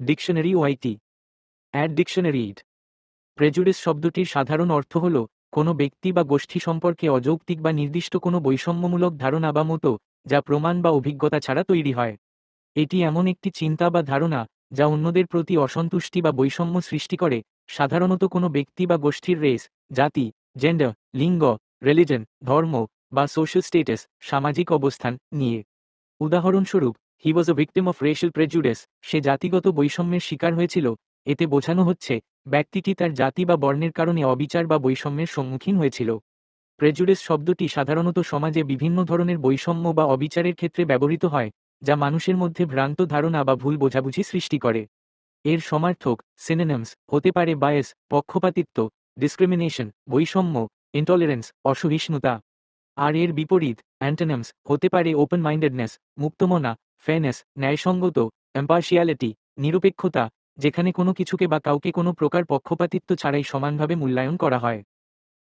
Dictionary ওয়াইটি অ্যাড dictionary ইড প্রেজুডিস শব্দটির সাধারণ অর্থ হল, কোনো ব্যক্তি বা গোষ্ঠী সম্পর্কে অযৌক্তিক বা নির্দিষ্ট কোনো বৈষম্যমূলক ধারণা বা মতো, যা প্রমাণ বা অভিজ্ঞতা ছাড়া তৈরি হয়। এটি এমন একটি চিন্তা বা ধারণা, যা অন্যদের প্রতি অসন্তুষ্টি বা বৈষম্য সৃষ্টি করে, সাধারণত কোনো ব্যক্তি বা গোষ্ঠীর রেস, জাতি, জেন্ডার, লিঙ্গ, রিলিজন, ধর্ম বা সোশ্যাল স্টেটাস, সামাজিক অবস্থান নিয়ে। উদাহরণস্বরূপ he was a victim of racial prejudice সে জাতিগত বৈষম্যের শিকার হয়েছিল। এতে বোঝানো হচ্ছে, ব্যক্তিটি তার জাতি বা বর্ণের কারণে অবিচার বা বৈষম্যের সম্মুখীন হয়েছিল। প্রেজুডেস শব্দটি সাধারণত সমাজে বিভিন্ন ধরনের বৈষম্য বা অবিচারের ক্ষেত্রে ব্যবহৃত হয়, যা মানুষের মধ্যে ভ্রান্ত ধারণা বা ভুল বোঝাবুঝি সৃষ্টি করে। এর সমার্থক সিনেনামস হতে পারে বায়েস পক্ষপাতিত্ব ডিসক্রিমিনেশন বৈষম্য ইন্টলারেন্স অসহিষ্ণুতা। আর এর বিপরীত অ্যান্টেনামস হতে পারে ওপেন মাইন্ডেডনেস মুক্তমনা ফেয়ারনেস ন্যায়সঙ্গত এম্পার্শিয়ালিটি নিরপেক্ষতা, যেখানে কোনো কিছুকে বা কাউকে কোনো প্রকার পক্ষপাতিত্ব ছাড়াই সমানভাবে মূল্যায়ন করা হয়।